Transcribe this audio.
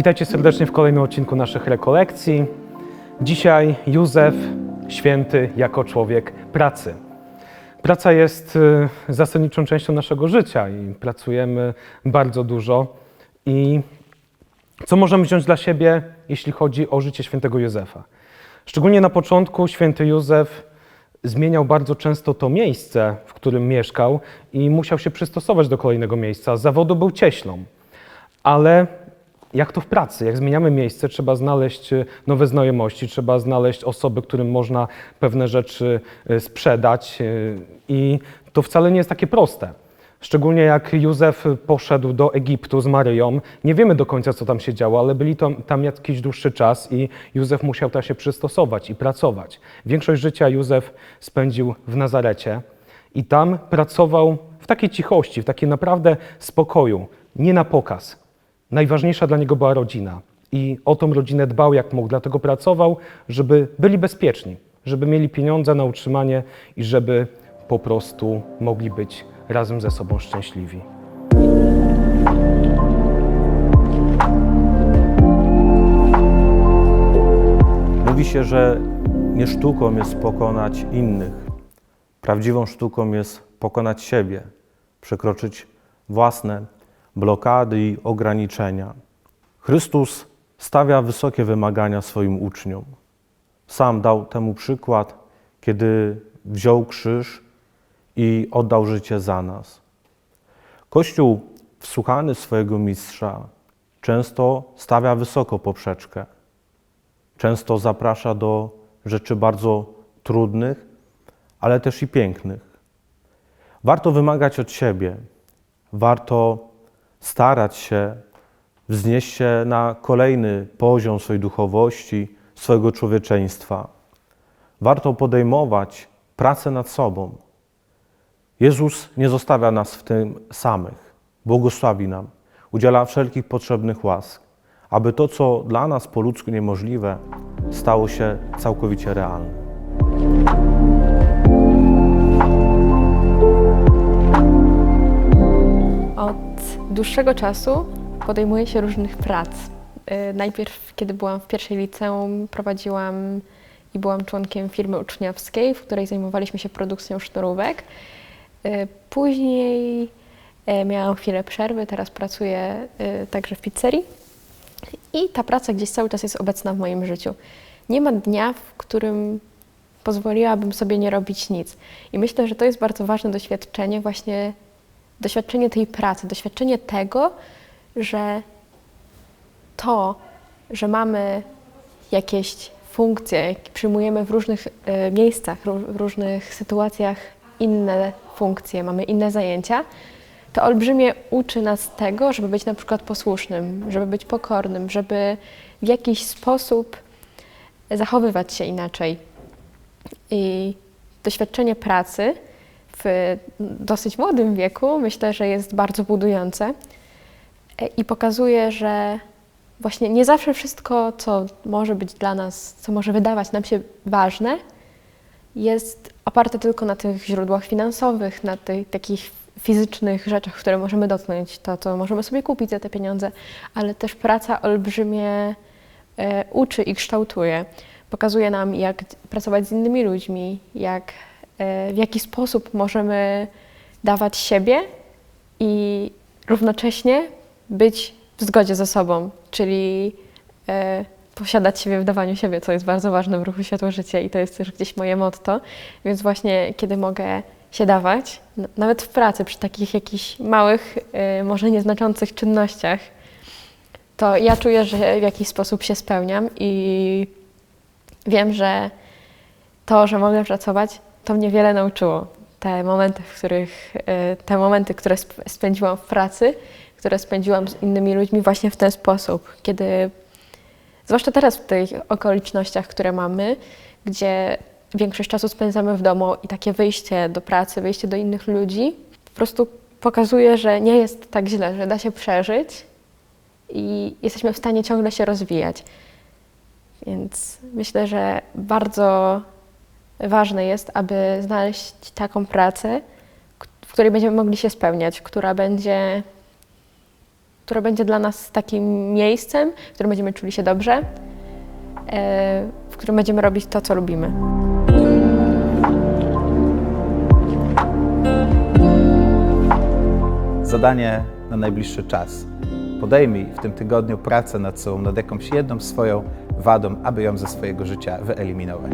Witajcie serdecznie w kolejnym odcinku naszych rekolekcji. Dzisiaj Józef, święty jako człowiek pracy. Praca jest y, zasadniczą częścią naszego życia i pracujemy bardzo dużo. I co możemy wziąć dla siebie, jeśli chodzi o życie świętego Józefa? Szczególnie na początku święty Józef zmieniał bardzo często to miejsce, w którym mieszkał i musiał się przystosować do kolejnego miejsca. Z zawodu był cieślą, ale jak to w pracy, jak zmieniamy miejsce, trzeba znaleźć e, nowe znajomości, trzeba znaleźć osoby, którym można pewne rzeczy e, sprzedać e, i to wcale nie jest takie proste. Szczególnie jak Józef poszedł do Egiptu z Maryją. Nie wiemy do końca, co tam się działo, ale byli tam, tam jakiś dłuższy czas i Józef musiał tam się przystosować i pracować. Większość życia Józef spędził w Nazarecie i tam pracował w takiej cichości, w takim naprawdę spokoju, nie na pokaz. Najważniejsza dla niego była rodzina i o tą rodzinę dbał jak mógł, dlatego pracował, żeby byli bezpieczni, żeby mieli pieniądze na utrzymanie i żeby po prostu mogli być razem ze sobą szczęśliwi. Mówi się, że nie sztuką jest pokonać innych. Prawdziwą sztuką jest pokonać siebie, przekroczyć własne blokady i ograniczenia. Chrystus stawia wysokie wymagania swoim uczniom. Sam dał temu przykład, kiedy wziął krzyż i oddał życie za nas. Kościół, wsłuchany swojego mistrza, często stawia wysoko poprzeczkę często zaprasza do rzeczy bardzo trudnych, ale też i pięknych. Warto wymagać od siebie, warto starać się wznieść się na kolejny poziom swojej duchowości, swojego człowieczeństwa. Warto podejmować pracę nad sobą. Jezus nie zostawia nas w tym samych, błogosławi nam, udziela wszelkich potrzebnych łask aby to, co dla nas po ludzku niemożliwe, stało się całkowicie realne. Dłuższego czasu podejmuję się różnych prac. Y, Najpierw, kiedy byłam w pierwszej liceum, prowadziłam i byłam członkiem firmy uczniowskiej, w której zajmowaliśmy się produkcją sznurówek. Y, Później y, miałam chwilę przerwy, teraz pracuję y, także w pizzerii. I ta praca gdzieś cały czas jest obecna w moim życiu. Nie ma dnia, w którym pozwoliłabym sobie nie robić nic. I myślę, że to jest bardzo ważne doświadczenie, właśnie doświadczenie tej pracy, doświadczenie tego, że to, że mamy jakieś funkcje, przyjmujemy w różnych e, miejscach, w różnych sytuacjach inne funkcje, mamy inne zajęcia, to olbrzymie uczy nas tego, żeby być na przykład posłusznym, żeby być pokornym, żeby w jakiś sposób zachowywać się inaczej. I doświadczenie pracy w dosyć młodym wieku myślę, że jest bardzo budujące E, i pokazuje, że właśnie nie zawsze wszystko, co może być dla nas, co może wydawać nam się ważne, jest oparte tylko na tych źródłach finansowych, na tych takich fizycznych rzeczach, które możemy dotknąć, to, co możemy sobie kupić za te pieniądze, ale też praca olbrzymie e, uczy i kształtuje. Pokazuje nam, jak pracować z innymi ludźmi, jak, w jaki sposób możemy dawać siebie i równocześnie być w zgodzie ze sobą, czyli e, posiadać siebie w dawaniu siebie, co jest bardzo ważne w ruchu Światło Życie i to jest też gdzieś moje motto. Więc właśnie kiedy mogę się dawać, nawet w pracy, przy takich jakichś małych, e, może nieznaczących czynnościach, to ja czuję, że w jakiś sposób się spełniam i wiem, że to, że mogę pracować, to mnie wiele nauczyło. Te momenty, w których, e, te momenty, które sp- spędziłam w pracy, które spędziłam z innymi ludźmi właśnie w ten sposób, kiedy, zwłaszcza teraz w tych okolicznościach, które mamy, gdzie większość czasu spędzamy w domu i takie wyjście do pracy, wyjście do innych ludzi, po prostu pokazuje, że nie jest tak źle, że da się przeżyć i jesteśmy w stanie ciągle się rozwijać. Więc myślę, że bardzo ważne jest, aby znaleźć taką pracę, w której będziemy mogli się spełniać, która będzie, które będzie dla nas takim miejscem, w którym będziemy czuli się dobrze, e, w którym będziemy robić to, co lubimy. zadanie na najbliższy czas. Podejmij w tym tygodniu pracę nad sobą, nad jakąś jedną swoją wadą, aby ją ze swojego życia wyeliminować.